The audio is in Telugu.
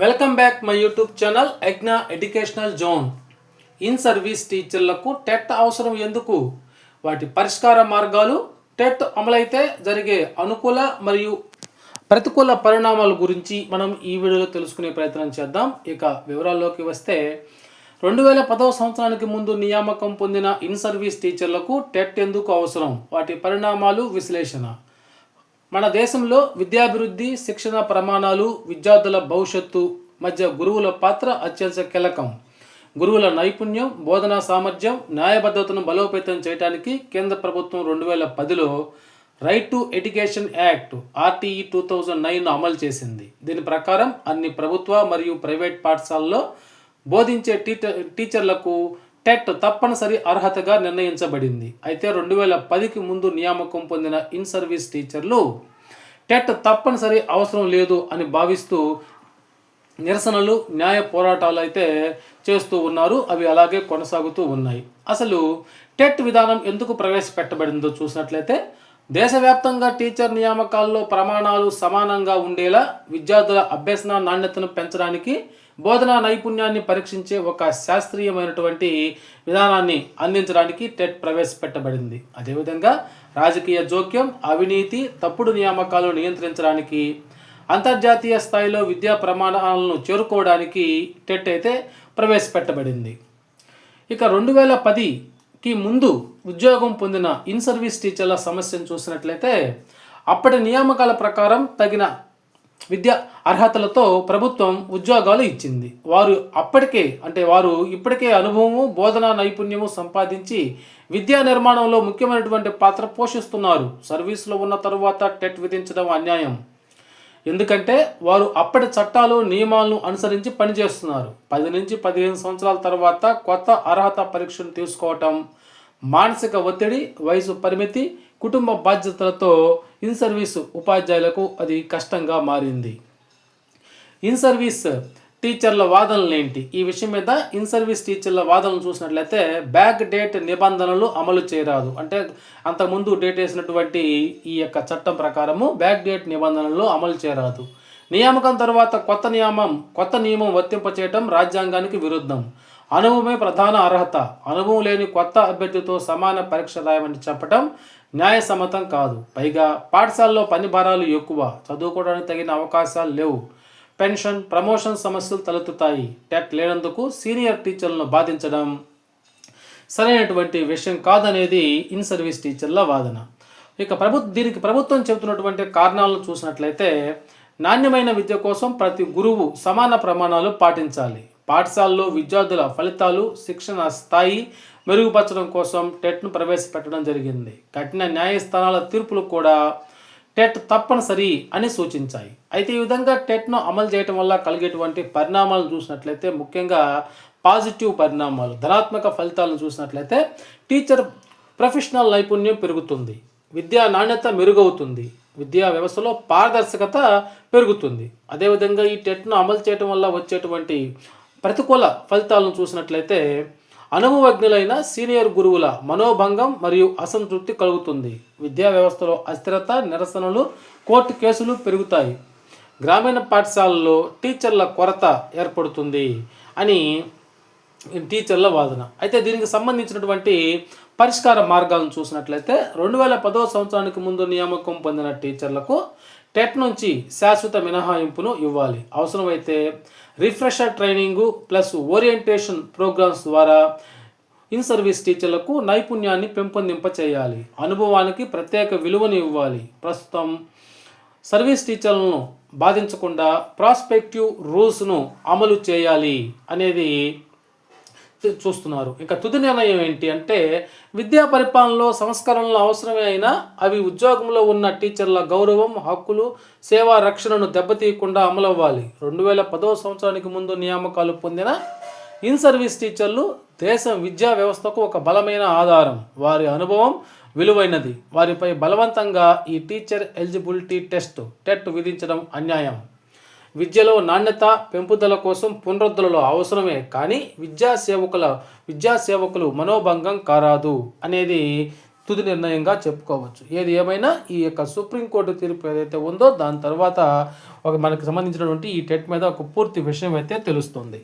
Welcome back my YouTube channel Yagna educational zone in service టీచర్లకు టెట్ అవసరం ఎందుకు? వాటి పరిష్కార మార్గాలు టెట్ అమలైతే జరిగే అనుకూల మరియు ప్రతికూల పరిణామాల గురించి మనం ఈ వీడియోలో తెలుసుకునే ప్రయత్నం చేద్దాం. ఇక వివరాల్లోకి వస్తే రెండు వేల పదవ సంవత్సరానికి ముందు నియామకం పొందిన ఇన్ సర్వీస్ టీచర్లకు టెట్ ఎందుకు అవసరం? వాటి పరిణామాలు విశ్లేషణ. మన దేశంలో విద్యాభివృద్ధి శిక్షణ ప్రమాణాలు విద్యార్థుల భవిష్యత్తు మధ్య గురువుల పాత్ర అత్యంత కీలకం. గురువుల నైపుణ్యం బోధనా సామర్థ్యం న్యాయబద్ధతను బలోపేతం చేయడానికి కేంద్ర ప్రభుత్వం రెండు వేల పదిలో right to education act RTE two thousand nine అమలు చేసింది. దీని ప్రకారం అన్ని ప్రభుత్వ మరియు ప్రైవేట్ పాఠశాలల్లో బోధించే టీచర్ టీచర్లకు టెట్ తప్పనిసరి అర్హతగా నిర్ణయించబడింది. అయితే రెండు వేల పదికి ముందు నియామకం పొందిన ఇన్ సర్వీస్ టీచర్లు టెట్ తప్పనిసరి అవసరం లేదు అని భావిస్తూ నిరసనలు న్యాయ పోరాటాలు అయితే చేస్తూ ఉన్నారు. అవి అలాగే కొనసాగుతూ ఉన్నాయి. అసలు టెట్ విధానం ఎందుకు ప్రవేశపెట్టబడిందో చూసినట్లయితే దేశవ్యాప్తంగా టీచర్ నియామకాల్లో ప్రమాణాలు సమానంగా ఉండేలా విద్యార్థుల అభ్యసన నాణ్యతను పెంచడానికి బోధనా నైపుణ్యాన్ని పరీక్షించే ఒక శాస్త్రీయమైనటువంటి విధానాన్ని అందించడానికి టెట్ ప్రవేశపెట్టబడింది. అదేవిధంగా రాజకీయ జోక్యం అవినీతి తప్పుడు నియామకాలు నియంత్రించడానికి అంతర్జాతీయ స్థాయిలో విద్యా ప్రమాణాలను చేరుకోవడానికి టెట్ అయితే ప్రవేశపెట్టబడింది. ఇక రెండు వేల పది కి ముందు ఉద్యోగం పొందిన ఇన్ సర్వీస్ టీచర్ల సమస్యను చూసినట్లయితే అప్పటి నియామకాల ప్రకారం తగిన విద్యా అర్హతలతో ప్రభుత్వం ఉద్యోగాలు ఇచ్చింది. వారు అప్పటికే అంటే వారు ఇప్పటికే అనుభవము బోధనా నైపుణ్యము సంపాదించి విద్యా నిర్మాణంలో ముఖ్యమైనటువంటి పాత్ర పోషిస్తున్నారు. సర్వీసులో ఉన్న తరువాత టెట్ విధించడం అన్యాయం. ఎందుకంటే వారు అప్పటి చట్టాలు నియమాలను అనుసరించి పనిచేస్తున్నారు. పది నుంచి పదిహేను సంవత్సరాల తర్వాత కొత్త అర్హత పరీక్షను తీసుకోవటం మానసిక ఒత్తిడి వయసు పరిమితి కుటుంబ బాధ్యతలతో ఇన్ సర్వీస్ ఉపాధ్యాయులకు అది కష్టంగా మారింది. ఇన్ సర్వీస్ టీచర్ల వాదనలు ఏంటి ఈ విషయం మీద ఇన్ సర్వీస్ టీచర్ల వాదనలు చూసినట్లయితే బ్యాక్ డేట్ నిబంధనలు అమలు చేయరాదు. అంటే అంతకుముందు డేట్ వేసినటువంటి ఈ యొక్క చట్టం ప్రకారము బ్యాక్ డేట్ నిబంధనలు అమలు చేయరాదు. నియామకం తర్వాత కొత్త నియమం కొత్త నియమం వర్తింపచేయటం రాజ్యాంగానికి విరుద్ధం. అనుభవమే ప్రధాన అర్హత. అనుభవం లేని కొత్త అభ్యర్థితో సమాన పరీక్ష రాయమని చెప్పటం న్యాయసమ్మతం కాదు. పైగా పాఠశాలలో పని భారాలు ఎక్కువ. చదువుకోవడానికి తగిన అవకాశాలు లేవు. పెన్షన్ ప్రమోషన్ సమస్యలు తలెత్తుతాయి. టెట్ లేనందుకు సీనియర్ టీచర్లను బాధించడం సరైనటువంటి విషయం కాదనేది ఇన్ సర్వీస్ టీచర్ల వాదన. ఇక ప్రభు దీనికి ప్రభుత్వం చెబుతున్నటువంటి కారణాలను చూసినట్లయితే నాణ్యమైన విద్య కోసం ప్రతి గురువు సమాన ప్రమాణాలు పాటించాలి. పాఠశాలలో విద్యార్థుల ఫలితాలు శిక్షణ స్థాయి మెరుగుపరచడం కోసం టెట్ను ప్రవేశపెట్టడం జరిగింది. కఠిన న్యాయస్థానాల తీర్పులు కూడా టెట్ తప్పనిసరి అని సూచించాయి. అయితే ఈ విధంగా టెట్ను అమలు చేయడం వల్ల కలిగేటువంటి పరిణామాలు చూసినట్లయితే ముఖ్యంగా పాజిటివ్ పరిణామాలు ధనాత్మక ఫలితాలను చూసినట్లయితే టీచర్ ప్రొఫెషనల్ నైపుణ్యం పెరుగుతుంది విద్యా నాణ్యత మెరుగవుతుంది విద్యా వ్యవస్థలో పారదర్శకత పెరుగుతుంది. అదేవిధంగా ఈ టెట్ను అమలు చేయడం వల్ల వచ్చేటువంటి ప్రతికూల ఫలితాలను చూసినట్లయితే అనుభవజ్ఞులైన సీనియర్ గురువుల మనోభంగం మరియు అసంతృప్తి కలుగుతుంది. విద్యా వ్యవస్థలో అస్థిరత నిరసనలు కోర్టు కేసులు పెరుగుతాయి. గ్రామీణ పాఠశాలల్లో టీచర్ల కొరత ఏర్పడుతుంది అని టీచర్ల వాదన. అయితే దీనికి సంబంధించినటువంటి పరిష్కార మార్గాలను చూసినట్లయితే రెండు వేల పదో సంవత్సరానికి ముందు నియామకం పొందిన టీచర్లకు టెట్ నుంచి శాశ్వత మినహాయింపును ఇవ్వాలి. అవసరమైతే refresher training plus orientation programs ద్వారా ఇన్ సర్వీస్ టీచర్లకు నైపుణ్యాన్ని పెంపొందింప చేయాలి అనుభవానికి ప్రత్యేక విలువను ఇవ్వాలి. ప్రస్తుతం సర్వీస్ టీచర్లను బాధించకుండా ప్రాస్పెక్టివ్ రూల్స్ను అమలు చేయాలి అనేది చూస్తున్నారు. ఇంకా తుది నిర్ణయం ఏంటి అంటే విద్యా పరిపాలనలో సంస్కరణలు అవసరమే అయినా అవి ఉద్యోగంలో ఉన్న టీచర్ల గౌరవం హక్కులు సేవా రక్షణను దెబ్బతీయకుండా అమలవ్వాలి. రెండు వేల పదో సంవత్సరానికి ముందు నియామకాలు పొందిన ఇన్ సర్వీస్ టీచర్లు దేశం విద్యా వ్యవస్థకు ఒక బలమైన ఆధారం. వారి అనుభవం విలువైనది. వారిపై బలవంతంగా ఈ టీచర్ ఎలిజిబిలిటీ టెస్ట్ టెట్ విధించడం అన్యాయం. విద్యలో నాణ్యత పెంపుదల కోసం పునరుద్ధరణలో అవసరమే కానీ విద్యా సేవకుల విద్యా సేవకులు మనోభంగం కారాదు అనేది తుది నిర్ణయంగా చెప్పుకోవచ్చు. ఏది ఏమైనా ఈ యొక్క సుప్రీంకోర్టు తీర్పు ఏదైతే ఉందో దాని తర్వాత ఒక మనకు సంబంధించినటువంటి ఈ టెట్ మీద ఒక పూర్తి విషయం అయితే తెలుస్తుంది.